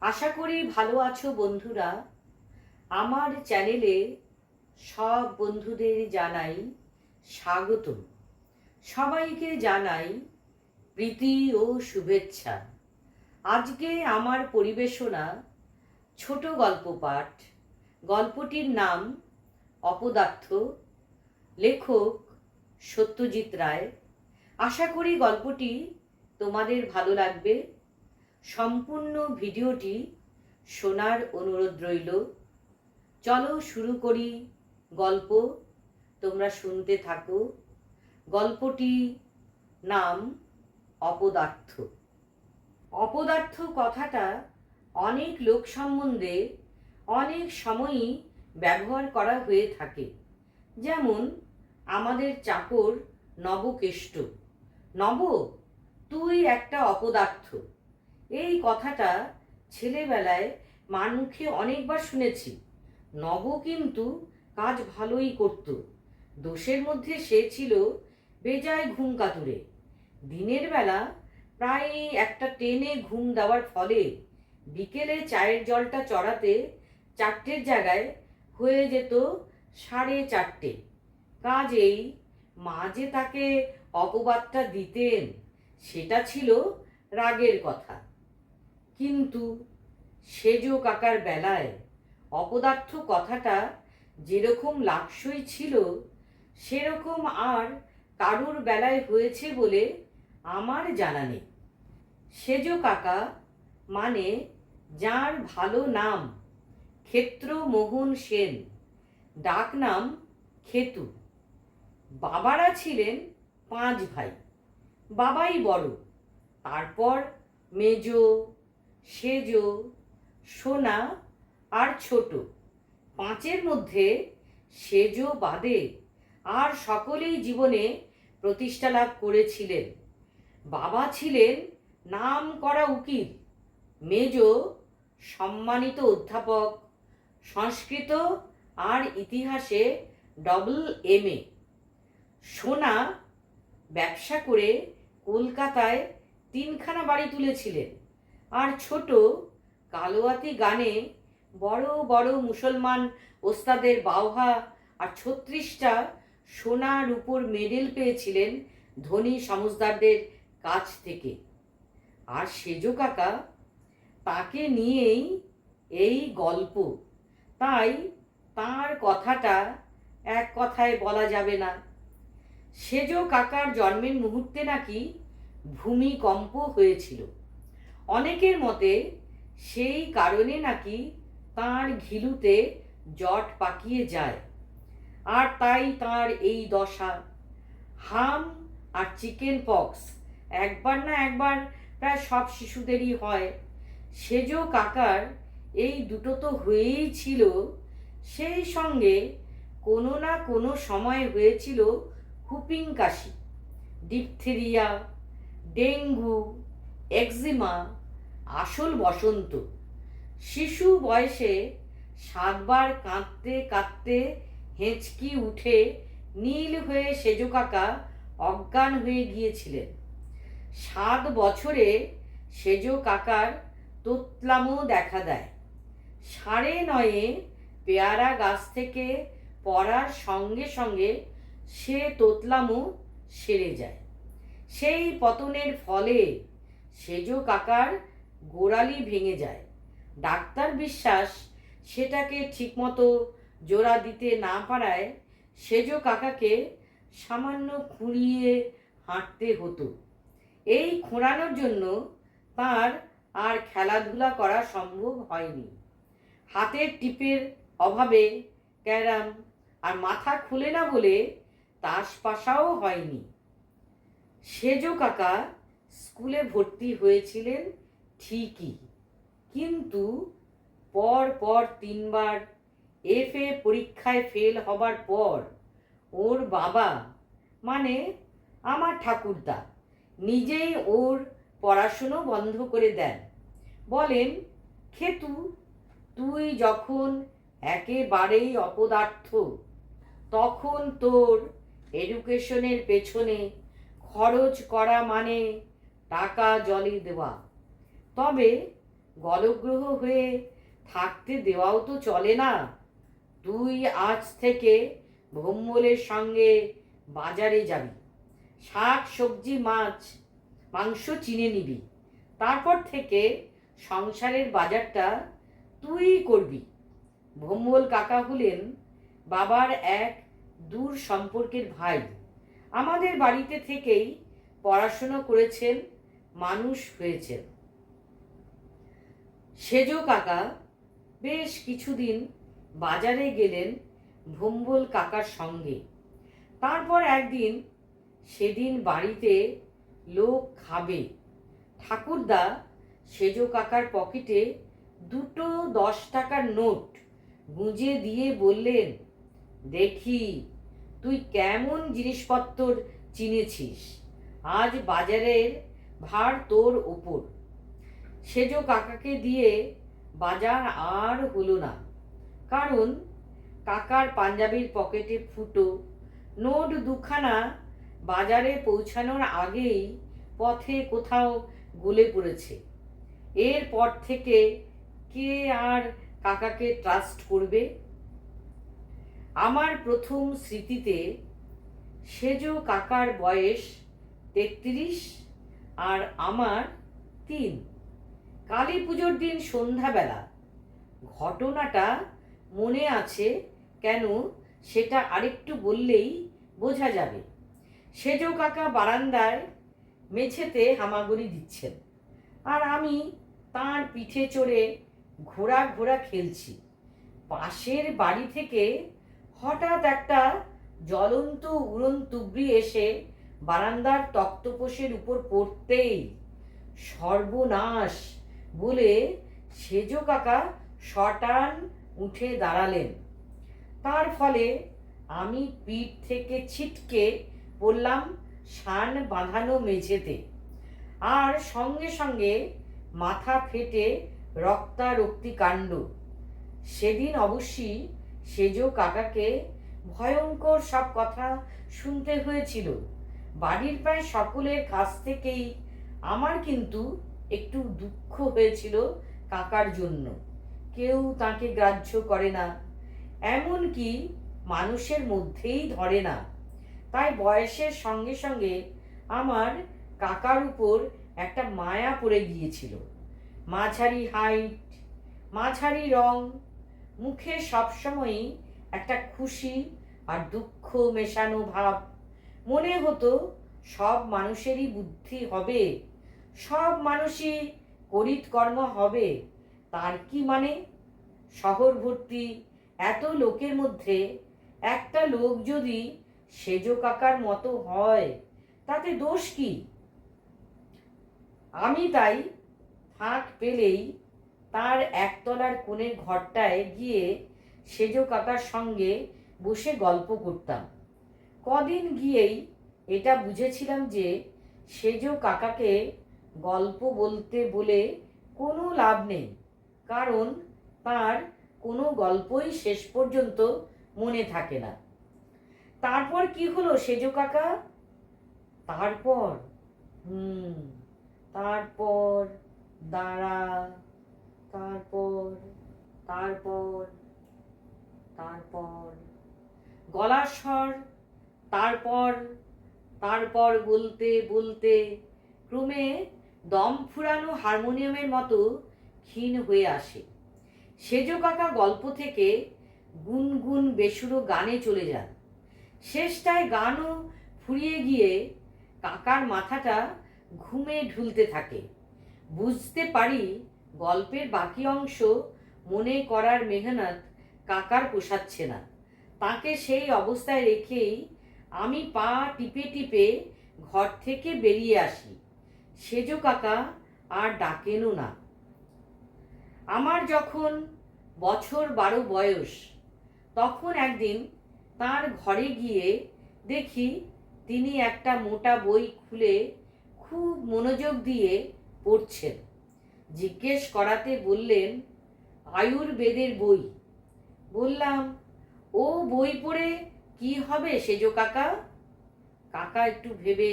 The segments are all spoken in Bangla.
আশা করি ভালো আছো বন্ধুরা। আমার চ্যানেলে সব বন্ধুদের জানাই স্বাগত সবাইকে জানাই প্রীতি ও শুভেচ্ছা। আজকে আমার পরিবেশনা ছোট গল্প পাঠ। গল্পটির নাম অপদার্থ, লেখক সত্যজিৎ রায়। আশা করি গল্পটি তোমাদের ভালো লাগবে। সম্পূর্ণ ভিডিওটি শোনার অনুরোধ রইল। চলো শুরু করি গল্প। তোমরা শুনতে থাকো। গল্পটি নাম অপদার্থ। অপদার্থ কথাটা অনেক লোক সম্বন্ধে অনেক সময়ই ব্যবহার করা হয়ে থাকে। যেমন, আমাদের চাকর নবকেষ্ট। নব, তুই একটা অপদার্থ। এই কথাটা ছেলেবেলায় মার মুখে অনেকবার শুনেছি। নব কিন্তু কাজ ভালোই করত। দোষের মধ্যে সে ছিল বেজায় ঘুম কাতুরে। দিনের বেলা প্রায় একটা টেনে ঘুম দেওয়ার ফলে বিকেলে চায়ের জলটা চড়াতে চারটের জায়গায় হয়ে যেত সাড়ে চারটে। কাজেই মা যে তাকে অপবাদটা দিতেন, সেটা ছিল রাগের কথা। কিন্তু সেজ কাকার বেলায় অপদার্থ কথাটা যেরকম লাক্সই ছিল, সেরকম আর কারুর বেলায় হয়েছে বলে আমার জানা নেই। সেজ কাকা মানে যার ভালো নাম ক্ষেত্র মোহন সেন ডাক নাম খেতু বাবারা ছিলেন পাঁচ ভাই, বাবাই বড়, তারপর মেজ সেজ, সোনা আর ছোট। পাঁচের মধ্যে সেজ বাদে আর সকলেই জীবনে প্রতিষ্ঠা লাভ করেছিলেন। বাবা ছিলেন নাম করা উকিল, মেজ, সম্মানিত অধ্যাপক, সংস্কৃত আর ইতিহাসে ডবল এম এ সোনা ব্যবসা করে কলকাতায় তিনখানা বাড়ি তুলেছিলেন। আর ছোট কালোয়াতি গানে বড় বড় মুসলমান ওস্তাদের বাউহা আর ছত্রিশটা সোনার উপর মেডেল পেয়েছিলেন ধনী সমজদারদের কাছ থেকে। আর সেজ কাকা তাকে নিয়েই এই গল্প। তাই তার কথাটা এক কথায় বলা যাবে না। সেজ কাকার জন্মের মুহূর্তে নাকি ভূমিকম্প হয়েছিল। অনেকের মতে সেই কারণে নাকি তার ঘিলুতে জট পাকিয়ে যায়। আর তাই তার এই দশা। হাম আর চিকেন পক্স একবার না একবার প্রায় সব শিশুদেরই হয়। সেজ কাকার এই দুটো তো হয়েই ছিল। সেই সঙ্গে কোনো না কোনো সময় হয়েছিল হুপিং কাশি, ডিপথেরিয়া, ডেঙ্গু, একজিমা আসল বসন্ত। শিশু বয়সে সাতবার কাঁদতে কাঁদতে হেঁচকি উঠে নীল হয়ে সেজ কাকা অজ্ঞান হয়ে গিয়েছিলেন। সাত বছরে সেজ কাকার তোতলামও দেখা দেয়। সাড়ে নয়ে পেয়ারা গাছ থেকে পড়ার সঙ্গে সঙ্গে সে তোতলামও সেরে যায়। সেই পতনের ফলে সেজ কাকার গোড়ালি ভেঙে যায়। ডাক্তার বিশ্বাস সেটাকে ঠিকমতো জোড়া দিতে না পারায় সেজ কাকাকে সামান্য খুঁড়িয়ে হাঁটতে হতো। এই খোঁড়ানোর জন্য তার আর খেলাধুলা করা সম্ভব হয়নি। হাতের টিপের অভাবে ক্যারাম আর মাথা খুলে না বলে তাস পাশাও হয়নি। সেজ কাকা স্কুলে ভর্তি হয়েছিলেন ঠিকই। কিন্তু পর পর তিনবার এফ এ পরীক্ষায় ফেল হবার পর ওর বাবা মানে আমার ঠাকুরদা, নিজেই ওর পড়াশুনো বন্ধ করে দেন। বলেন, খেতু, তুই যখন একেবারেই অপদার্থ, তখন তোর এডুকেশনের পেছনে খরচ করা মানে টাকা জলে দেওয়া। তবে গলগ্রহ হয়ে থাকতে দেওয়াও তো চলে না। তুই আজ থেকে ভোম্বলের সঙ্গে বাজারে যাবি। শাক, সবজি, মাছ, মাংস চিনে নিবি। তারপর থেকে সংসারের বাজারটা তুই করবি। ভোম্বল কাকা হলেন বাবার এক দূর সম্পর্কের ভাই। আমাদের বাড়িতে থেকেই পড়াশুনো করেছেন, মানুষ হয়েছেন। সেজ কাকা বেশ কিছুদিন বাজারে গেলেন ভম্বল কাকার সঙ্গে। তারপর একদিন সেদিন বাড়িতে লোক খাবে। ঠাকুরদা সেজ কাকার পকেটে দুটো দশ টাকার নোট গুঁজে দিয়ে বললেন, দেখি, তুই কেমন জিনিসপত্র চিনেছিস? আজ বাজারের ভার তোর ওপর। সেজ কাকাকে দিয়ে বাজার আর হলো না। কারণ কাকার পাঞ্জাবির পকেটে ফুটো, নোট দুখানা বাজারে পৌঁছানোর আগেই পথে কোথাও গলে পড়েছে। এরপর থেকে কে আর কাকাকে ট্রাস্ট করবে? আমার প্রথম স্মৃতিতে সেজ কাকার বয়স তেত্রিশ আর আমার তিন। কালী পুজোর দিন সন্ধ্যাবেলা। ঘটনাটা মনে আছে কেন সেটা আরেকটু বললেই বোঝা যাবে। সেজ কাকা বারান্দায় মেঝেতে হামাগুড়ি দিচ্ছেন। আর আমি তার পিঠে চড়ে ঘোড়া ঘোড়া খেলছি। পাশের বাড়ি থেকে হঠাৎ একটা জ্বলন্ত উড়ন তুবড়ি এসে বারান্দার তক্তপোষের উপর পড়তেই সর্বনাশ বলে সেজ কাকা শটান উঠে দাঁড়ালেন। তার ফলে আমি পিঠ থেকে ছিটকে পড়লাম শান বাঁধানো মেঝেতে। আর সঙ্গে সঙ্গে মাথা ফেটে রক্তারক্তি কাণ্ড। সেদিন অবশ্যই সেজ কাকাকে ভয়ঙ্কর সব কথা শুনতে হয়েছিল। বাড়ির প্রায় সকলের কাছ থেকেই, আমার কিন্তু একটু দুঃখ হয়েছিল কাকার জন্য। কেউ তাকে গ্রাহ্য করে না। এমনকি মানুষের মধ্যেই ধরে না। তাই বয়সের সঙ্গে সঙ্গে আমার কাকার উপর একটা মায়া পড়ে গিয়েছিল। মাঝারি হাইট, মাঝারি রং, মুখে সবসময়ই একটা খুশি আর দুঃখ মেশানো ভাব। মনে হতো সব মানুষেরই বুদ্ধি হবে। সব মানুষই করিতকর্ম হবে, তার কি মানে? শহর ভর্তি এত লোকের মধ্যে একটা লোক যদি সেজ কাকার মতো হয়, তাতে দোষ কি? আমি তাই ফাঁক পেলেই তার একতলার কোণের ঘরটায় গিয়ে সেজ কাকার সঙ্গে বসে গল্প করতাম। কদিন গিয়েই এটা বুঝেছিলাম যে সেজ কাকাকে গল্প বলতে বলে কোনো লাভ নেই। কারণ তার কোনো গল্পই শেষ পর্যন্ত মনে থাকে না। তারপর কি হলো সেজ কাকা? তারপর, হুম, তারপর দাঁড়া, তারপর তারপর তারপর, গলার স্বর, তারপর তারপর বলতে বলতে ক্রমে দম ফুরানো হারমোনিয়ামের মতো ক্ষীণ হয়ে আসে। সেজ কাকা গল্প থেকে গুনগুন বেসুরো গানে চলে যান। শেষটায় গানও ফুরিয়ে গিয়ে কাকার মাথাটা ঘুমে ঢুলতে থাকে। বুঝতে পারি গল্পের বাকি অংশ মনে করার মেহনত কাকার পোষাচ্ছে না। তাকে সেই অবস্থায় রেখেই আমি পা টিপে টিপে ঘর থেকে বেরিয়ে আসি। সেজ কাকা আর ডাকেনও না। আমার যখন বছর বারো বয়স, তখন একদিন তার ঘরে গিয়ে দেখি তিনি একটা মোটা বই খুলে খুব মনোযোগ দিয়ে পড়ছেন। জিজ্ঞেস করাতে বললেন, আয়ুর্বেদের বই? বললাম, ও বই পড়ে কি হবে সেজ কাকা? কাকা একটু ভেবে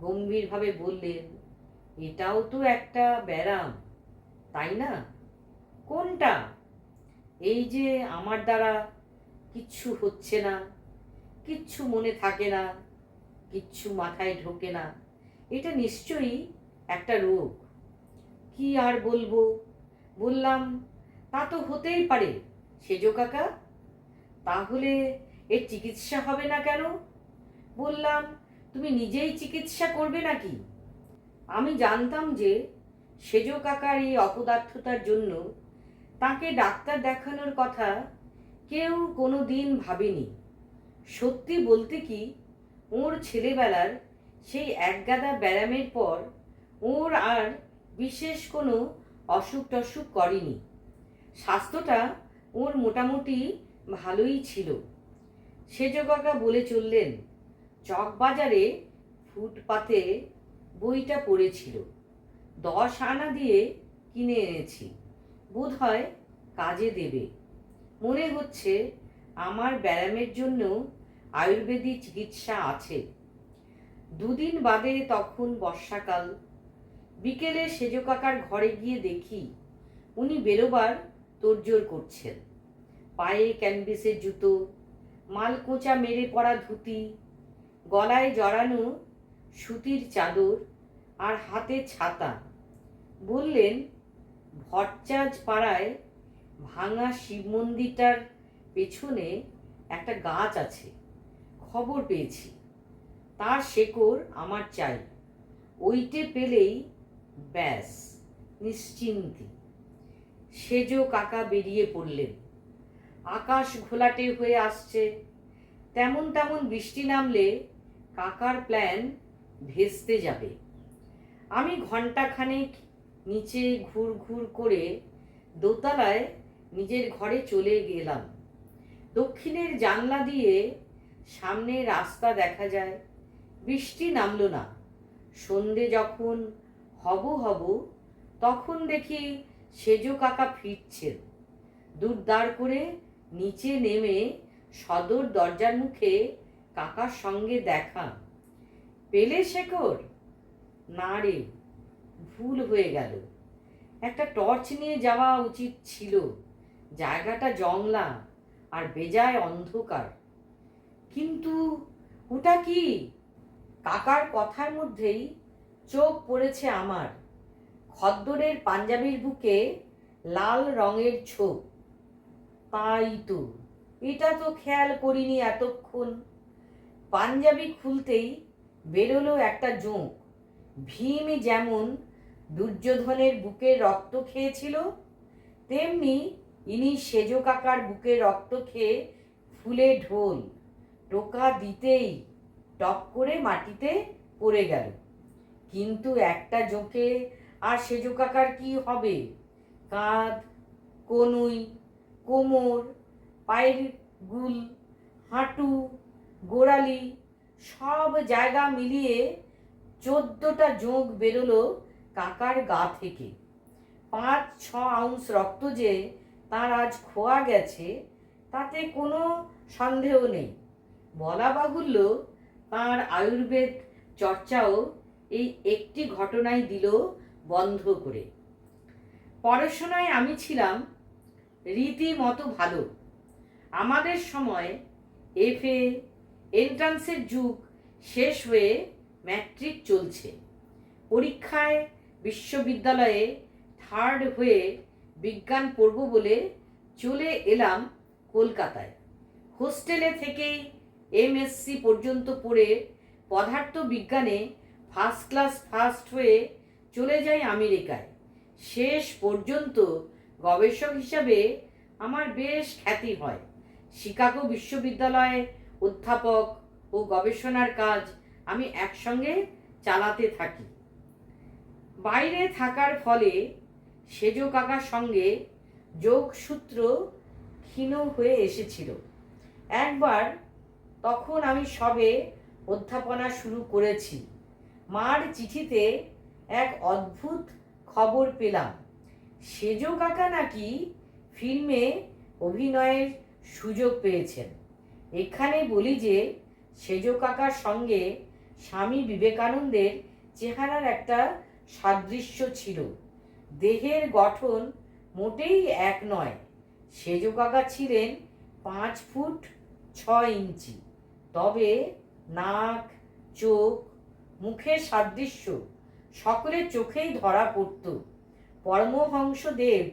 গম্ভীরভাবে বললেন এটাও তো একটা ব্যারাম, তাই না? কোনটা? এই যে আমার দ্বারা কিচ্ছু হচ্ছে না, কিচ্ছু মনে থাকে না, কিচ্ছু মাথায় ঢোকে না, এটা নিশ্চয়ই একটা রোগ। কি আর বলব? বললাম, তা তো হতেই পারে, সেজো কাকা। তাহলে এর চিকিৎসা হবে না কেন? বললাম, তুমি নিজেই চিকিৎসা করবে নাকি? আমি জানতাম যে সেজো কাকার এই অপদার্থতার জন্য তাকে ডাক্তার দেখানোর কথা কেউ কোনো দিন ভাবেনি। সত্যি বলতে কি, ওর ছেলেবেলার সেই একগাদা ব্যায়ামের পর ওর আর বিশেষ কোনো অসুখ টসুখ করেনি। স্বাস্থ্যটা ওর মোটামুটি ভালোই ছিল। সেজ কাকা বলে চললেন, চকবাজারে ফুটপাতে বইটা পড়েছিল। দশ আনা দিয়ে কিনে এনেছি। বোধ হয় কাজে দেবে। মনে হচ্ছে আমার ব্যায়ামের জন্য আয়ুর্বেদিক চিকিৎসা আছে। দুদিন বাদে তখন বর্ষাকাল। বিকেলে সেজ কাকার ঘরে গিয়ে দেখি উনি বেরোবার তোড়জোড় করছেন। পায়ে ক্যানভিসের জুতো, মালকোঁচা মেরে পড়া ধুতি, গলায় জড়ানো সুতির চাদর আর হাতে ছাতা। বললেন ভট্টাজ পাড়ায় ভাঙা শিব মন্দিরটার পেছনে একটা গাছ আছে। খবর পেয়েছি। তার শেকড় আমার চাই। ওইটে পেলেই ব্যাস, নিশ্চিন্তি। সেজো কাকা বেরিয়ে পড়লেন। আকাশ ঘোলাটে হয়ে আসছে। তেমন তেমন বৃষ্টি নামলে কাকার প্ল্যান ভেস্তে যাবে। আমি ঘন্টাখানেক নিচে ঘুর ঘুর করে দোতলায় নিজের ঘরে চলে গেলাম। দক্ষিণের জানলা দিয়ে সামনে রাস্তা দেখা যায়। বৃষ্টি নামলো না। সন্ধে যখন হব হব, তখন দেখি সেজো কাকা ফিরছেন। দূর দাঁড় করে নিচে নেমে সদর দরজার মুখে কাকার সঙ্গে দেখা। পেলে শেখর? না রে ভুল হয়ে গেল। একটা টর্চ নিয়ে যাওয়া উচিত ছিল। জায়গাটা জংলা আর বেজায় অন্ধকার। কিন্তু ওটা কি? কাকার কথার মধ্যেই চোখ পড়েছে আমার। খদ্দরের পাঞ্জাবির বুকে লাল রঙের ছোপ। তাই তো, এটা তো খেয়াল করিনি এতক্ষণ। পাঞ্জাবি খুলতেই বেরোলো একটা জোঁক। ভীম যেমন দুর্যোধনের বুকে রক্ত খেয়েছিল, তেমনি ইনি সেজ কাকার বুকে রক্ত খেয়ে ফুলে ঢোল, টোকা দিতেই টপ করে মাটিতে পড়ে গেল। কিন্তু একটা জোঁকে আর সেজ কাকার কি হবে? কাঁধ, কনুই, কোমর, পায়ের গুল, হাঁটু, গোড়ালি সব জায়গা মিলিয়ে চোদ্দটা জোঁক বেরোলো কাকার গা থেকে। পাঁচ, ছ আউন্স রক্ত যে তার আজ খোয়া গেছে, তাতে কোনো সন্দেহ নেই। বলা বাহুল্য তাঁর আয়ুর্বেদ চর্চাও এই একটি ঘটনায় দিল বন্ধ করে। পড়াশোনায় আমি ছিলাম রীতিমতো ভালো। আমাদের সময় এফএ, এন্ট্রান্সের যুগ শেষ হয়ে ম্যাট্রিক চলছে। পরীক্ষায় বিশ্ববিদ্যালয়ে থার্ড হয়ে বিজ্ঞান পড়ব বলে চলে এলাম কলকাতায়। হোস্টেলে থেকেই এমএসসি পর্যন্ত পড়ে পদার্থ বিজ্ঞানে ফার্স্ট ক্লাস ফার্স্ট হয়ে চলে যাই আমেরিকায়। শেষ পর্যন্ত গবেষক হিসাবে আমার বেশ খ্যাতি হয়। শিকাগো বিশ্ববিদ্যালয়ে অধ্যাপক ও গবেষণার কাজ আমি একসঙ্গে চালাতে থাকি। বাইরে থাকার ফলে সেজ কাকার সঙ্গে যোগসূত্র ক্ষীণ হয়ে এসেছিল। একবার তখন আমি সবে অধ্যাপনা শুরু করেছি। মার চিঠিতে এক অদ্ভুত খবর পেলাম। সেজ কাকা নাকি ফিল্মে অভিনয়ের সুযোগ পেয়েছেন। এখানে বলি যে, সেজ কাকার সঙ্গে স্বামী বিবেকানন্দের চেহারার একটা সাদৃশ্য ছিল। দেহের গঠন মোটেই এক নয়। সেজ কাকা ছিলেন পাঁচ ফুট ছয় ইঞ্চি। তবে নাক, চোখ, মুখের সাদৃশ্য সকলের চোখেই ধরা পড়ত। পরমহংসদেব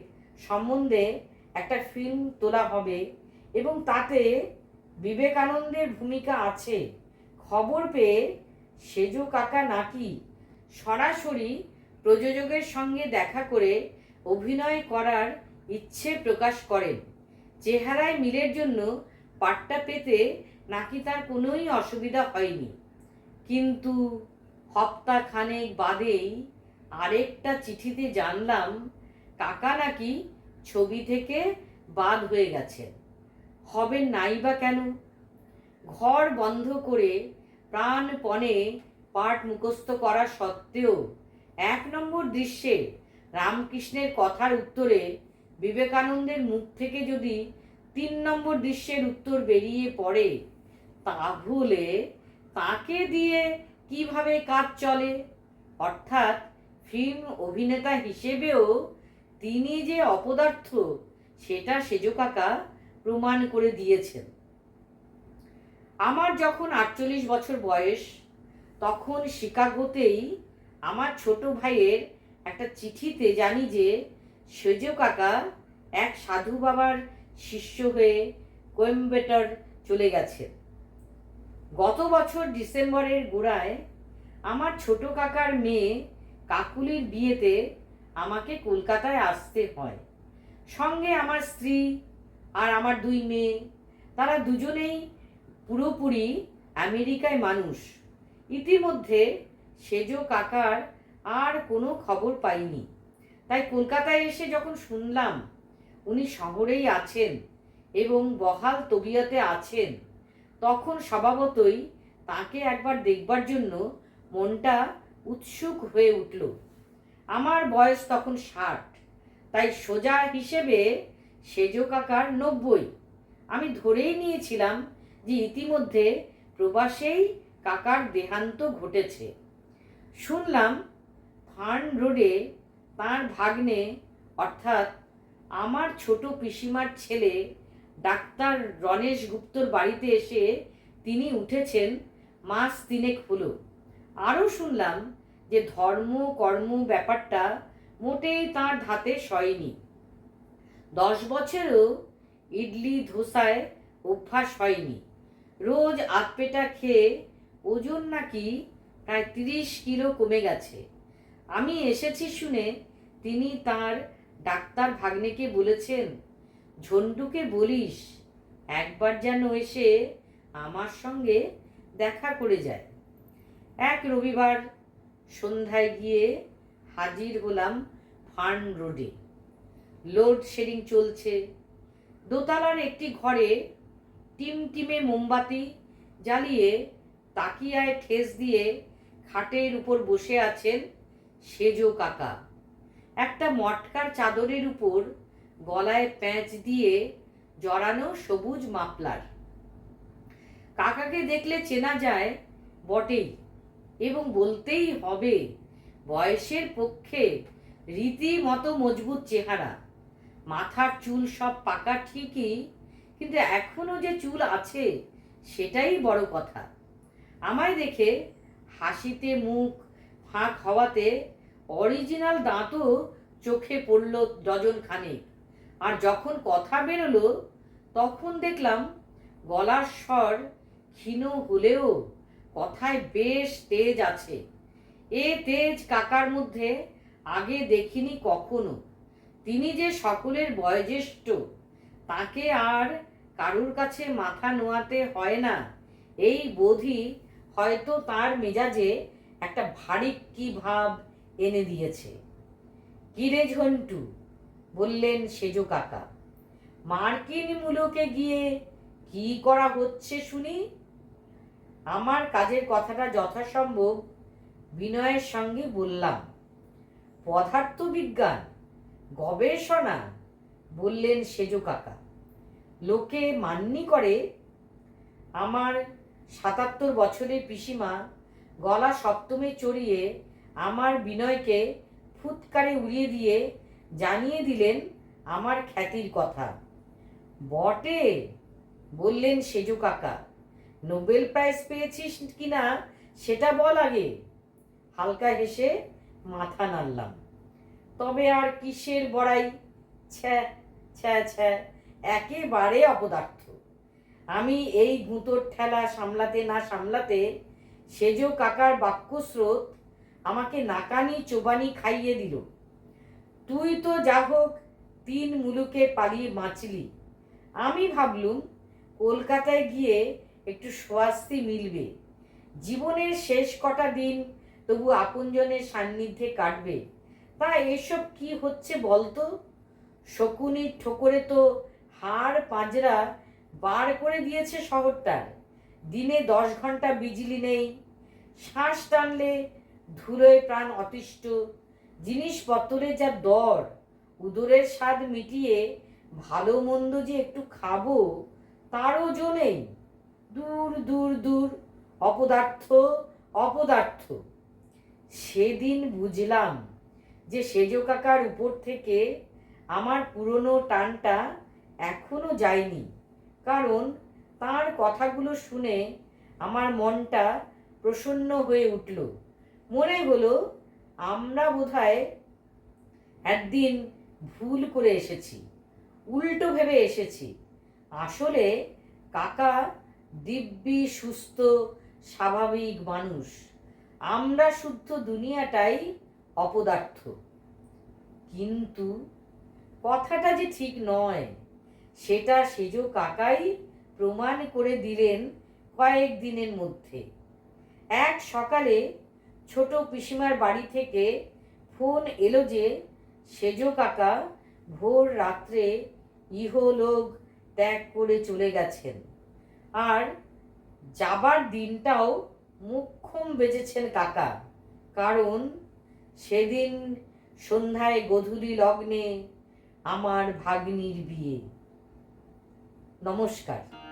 সম্বন্ধে একটা ফিল্ম তোলা হবে এবং তাতে বিবেকানন্দের ভূমিকা আছে। খবর পেয়ে সেজ কাকা নাকি সরাসরি প্রযোজকের সঙ্গে দেখা করে অভিনয় করার ইচ্ছে প্রকাশ করেন। চেহারায় মিলের জন্য পাট্টা পেতে নাকি তার কোনোই অসুবিধা হয়নি। কিন্তু হপ্তা খানেক বাদেই আরেকটা চিঠিতে জানলাম, কাকা নাকি ছবি থেকে বাদ হয়ে গেছেন। হবেন নাই বা কেন? ঘর বন্ধ করে প্রাণপণে পাঠ মুখস্থ করা সত্ত্বেও এক নম্বর দৃশ্যে রামকৃষ্ণের কথার উত্তরে বিবেকানন্দের মুখ থেকে যদি তিন নম্বর দৃশ্যের উত্তর বেরিয়ে পড়ে, তাহলে তাকে দিয়ে কীভাবে কাজ চলে? অর্থাৎ ফিল্ম অভিনেতা হিসেবেও তিনি যে অপদার্থ, সেটা সেজকাকা প্রমাণ করে দিয়েছেন। আমার যখন আটচল্লিশ বছর বয়স, তখন শিকাগোতেই আমার ছোট ভাইয়ের একটা চিঠিতে জানি যে, সেজো কাকা এক সাধু বাবার শিষ্য হয়ে কোয়েম্বেটর চলে গেছে। গত বছর ডিসেম্বরের গোড়ায় আমার ছোট কাকার মেয়ে কাকুলির বিয়েতে আমাকে কলকাতায় আসতে হয়। সঙ্গে আমার স্ত্রী আর আমার দুই মেয়ে, তারা দুজনেই পুরোপুরি আমেরিকায় মানুষ। ইতিমধ্যে সেজ কাকার আর কোনো খবর পাইনি। তাই কলকাতায় এসে যখন শুনলাম, উনি শহরেই আছেন এবং বহাল তবিয়তে আছেন, তখন স্বভাবতই তাকে একবার দেখবার জন্য মনটা উৎসুক হয়ে উঠল। আমার বয়স তখন ষাট, তাই সোজা হিসেবে সেজ কাকার নব্বই। আমি ধরেই নিয়েছিলাম যে ইতিমধ্যে প্রবাসেই কাকার দেহান্ত ঘটেছে। শুনলাম ফার্ন রোডে তাঁর ভাগ্নে, অর্থাৎ আমার ছোট পিসিমার ছেলে, ডাক্তার রণেশ গুপ্তর বাড়িতে এসে তিনি উঠেছেন মাস তিনেক হলো। আরও শুনলাম যে ধর্ম, কর্ম ব্যাপারটা মোটেই তার ধাতে সয়নি। দশ বছরেও ইডলি ধোসায় অভ্যাস হয়নি। রোজ আতপেটা খেয়ে ওজন নাকি প্রায় তিরিশ কিলো কমে গেছে। আমি এসেছি শুনে তিনি তার ডাক্তার ভাগ্নেকে বলেছেন, ঝন্টুকে বলিস, একবার যেন এসে আমার সঙ্গে দেখা করে যায়। এক রবিবার সন্ধ্যায় গিয়ে হাজির হলাম ফার্ন রোডে। লোড শেডিং চলছে। দোতলার একটি ঘরে টিমটিমে মোমবাতি জ্বালিয়ে তাকিয়ায় ঠেস দিয়ে খাটের উপর বসে আছেন সেজো কাকা। একটা মটকার চাদরের উপর গলায় প্যাঁচ দিয়ে জড়ানো সবুজ মাপলার কাকাকে দেখলে চেনা যায়, বটেই এবং বলতেই হবে, বয়সের পক্ষে রীতিমতো মজবুত চেহারা। মাথার চুল সব পাকা ঠিকই কিন্তু এখনও যে চুল আছে, সেটাই বড় কথা। আমায় দেখে হাসিতে মুখ ফাঁক হওয়াতে অরিজিনাল দাঁতও চোখে পড়ল ডজন খানেক আর যখন কথা বেরোলো, তখন দেখলাম গলার স্বর ক্ষীণ হলেও কথায় বেশ তেজ আছে। এ তেজ কাকার মধ্যে আগে দেখিনি কখনো। তিনি যে সকলের বয়োজ্যেষ্ঠ তাকে আর কারুর কাছে মাথা নোয়াতে হয় না। এই বোধি হয়তো তার মেজাজে একটা ভারী কি ভাব এনে দিয়েছে। কিরে ঝন্টু? বললেন সেজো কাকা। মার্কিন মূলকে গিয়ে কি করা হচ্ছে শুনি? আমার কাজের কথাটা যথাসম্ভব বিনয়ের সঙ্গে বললাম। পদার্থবিজ্ঞান, গবেষণা বললেন, সেজো কাকা, লোকে মান্যি করে আমার সাতাত্তর বছরের পিসিমা গলা সপ্তমে চড়িয়ে আমার বিনয়কে ফুৎকারে উড়িয়ে দিয়ে জানিয়ে দিলেন আমার খ্যাতির কথা। বটে, বললেন, সেজু কাকা, নোবেল প্রাইজ পেয়েছিস কিনা সেটা বল আগে। হালকা হেসে মাথা নাড়লাম। তবে আর কিসের বড়াই, ছ্যা ছ্যা ছ্যা একেবারে অপদার্থ। আমি এই গুঁতোর ঠেলা সামলাতে না সামলাতে সেজ কাকার বাক্যস্রোত আমাকে নাকানি চোবানি খাইয়ে দিল। তুই তো যা হোক, তিন মুলুকে পালিয়ে বাঁচলি। আমি ভাবলুম, কলকাতায় গিয়ে একটু স্বাস্তি মিলবে। জীবনের শেষ কটা দিন তবু আপনজনের সান্নিধ্যে কাটবে। তা এসব কি হচ্ছে বলতো? শকুনির ঠোকরে তো হাড় পাঁজরা বার করে দিয়েছে শহরটার। দিনে দশ ঘণ্টা বিজলি নেই। শ্বাস টানলে ধুলোয় প্রাণ অতিষ্ঠ। জিনিসপত্রের যা দর, উদরের স্বাদ মিটিয়ে ভালো মন্দ যে একটু খাব তারও জো নেই। দূর দূর দূর, অপদার্থ অপদার্থ। সেদিন বুঝলাম যে সেজ কাকার উপর থেকে আমার পুরনো টানটা এখনও যায়নি। কারণ তার কথাগুলো শুনে আমার মনটা প্রসন্ন হয়ে উঠল। মনে হলো আমরা বোধহয় একদিন ভুল করে এসেছি, উল্টো ভেবে এসেছি। আসলে কাকা দিব্যি, সুস্থ, স্বাভাবিক মানুষ। আমরা শুদ্ধ দুনিয়াটাই অপদার্থ। কিন্তু কথাটা যে ঠিক নয়, সেটা সেজ কাকাই প্রমাণ করে দিলেন কয়েক দিনের মধ্যে। এক সকালে ছোট পিসিমার বাড়ি থেকে ফোন এলো যে সেজ কাকা ভোর রাত্রে ইহলোক ত্যাগ করে চলে গেছেন আর যাবার দিনটাও মুখ্যম বেজেছেন কাকা, কারণ সেদিন সন্ধ্যায় গধূলি লগ্নে আমার ভাগ্নির বিয়ে। নমস্কার।